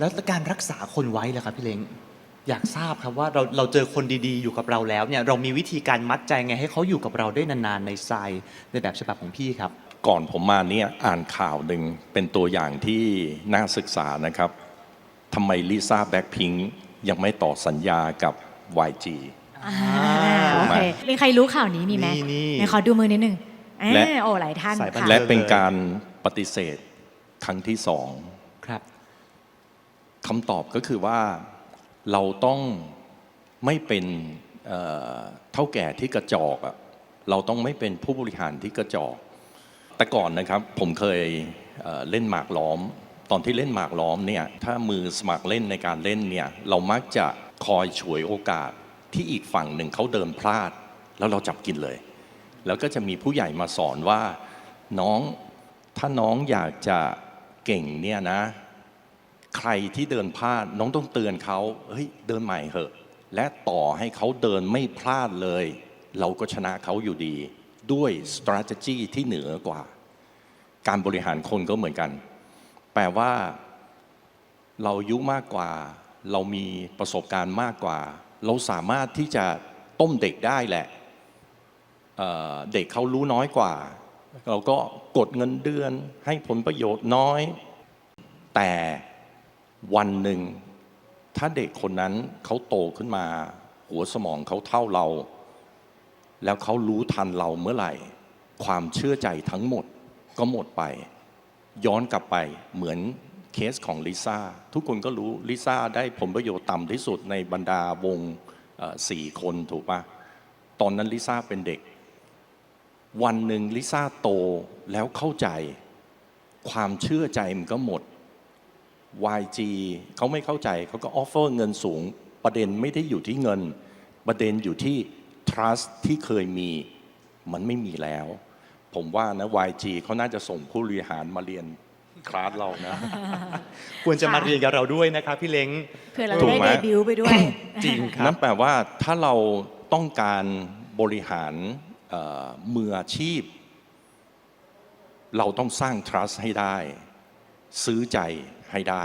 แล้วการรักษาคนไว้ล่ะครับพี่เล้งอยากทราบครับว่าเราเราเจอคนดีๆอยู่กับเราแล้วเนี่ยเรามีวิธีการมัดใจไงให้เขาอยู่กับเราได้นานๆในทรายในแบบฉบับของพี่ครับ ก่อนผมมาเนี่ยอ่านข่าวหนึ่งเป็นตัวอย่างที่น่าศึกษานะครับทำไมลิซ่าแบ็คพิงยังไม่ต่อสัญญากับ YG อ่าถูโอกไหมเคมีใครรู้ข่าวนี้มีไหมนี่นี่ไหนขอดูมือนิดนึงอ่าและ โอ้หลายท่านสายบัน ค่ะ และเป็นการปฏิเสธครั้งที่สอง คำตอบก็คือว่าเราต้องไม่เป็นเท่าแก่ที่กระจอกเราต้องไม่เป็นผู้บริหารที่กระจอก แต่ก่อนนะครับผมเคยเอ่อเล่นหมากล้อม ตอนที่เล่นหมากล้อมเนี่ยถ้ามือสมัครเล่นในการเล่นเนี่ยเรามักจะคอยฉวยโอกาสที่อีกฝั่งหนึ่งเขาเดินพลาด แล้วเราจับกินเลย แล้วก็จะมีผู้ใหญ่มาสอนว่าน้องถ้าน้องอยากจะเก่งเนี่ยนะ ใครที่เดินพลาดน้องต้องเตือนเขาเฮ้ยเดินใหม่เหอะ และต่อให้เขาเดินไม่พลาดเลย เราก็ชนะเขาอยู่ดี ด้วย strategy ที่เหนือกว่า การบริหารคนก็เหมือนกัน แปลว่า เราอายุมากกว่า เรามีประสบการณ์มากกว่า เราสามารถที่จะต้มเด็กได้แหละเเด็กเขารู้น้อยกว่า เราก็กดเงินเดือนให้ผลประโยชน์น้อย แต่ วันหนึ่ง ถ้าเด็กคนนั้นเขาโตขึ้นมา หัวสมองเขาเท่าเรา แล้วเขารู้ทันเราเมื่อไหร่ ความเชื่อใจทั้งหมดก็หมดไป ย้อนกลับไปเหมือนเคสของลิซ่าทุกคนก็รู้ลิซ่าได้ผลประโยชน์ต่ำที่สุดในบรรดาวงสี่คนถูกปะตอนนั้นลิซ่าเป็นเด็ก วันหนึ่งลิซ่าโตแล้วเข้าใจ ความเชื่อใจมันก็หมด YG เขาไม่เข้าใจเขาก็ออฟเฟอร์เงินสูง ประเด็นไม่ได้อยู่ที่เงิน ประเด็นอยู่ที่ trust ที่เคยมี มันไม่มีแล้ว ผมว่านะ YG เขาน่าจะส่งผู้บริหารมาเรียนคลาสเรานะ ควรจะมาเรียนกับเราด้วยนะครับพี่เล้งเพื่อเราถูจะกได้ไหมเดบิวต์ไปด้วย จริงครันั่บนแปลว่าถ้าเราต้องการบริหารเอ่อมืออาชีพ เราต้องสร้าง trust ให้ได้ ซื้อใจ ให้ได้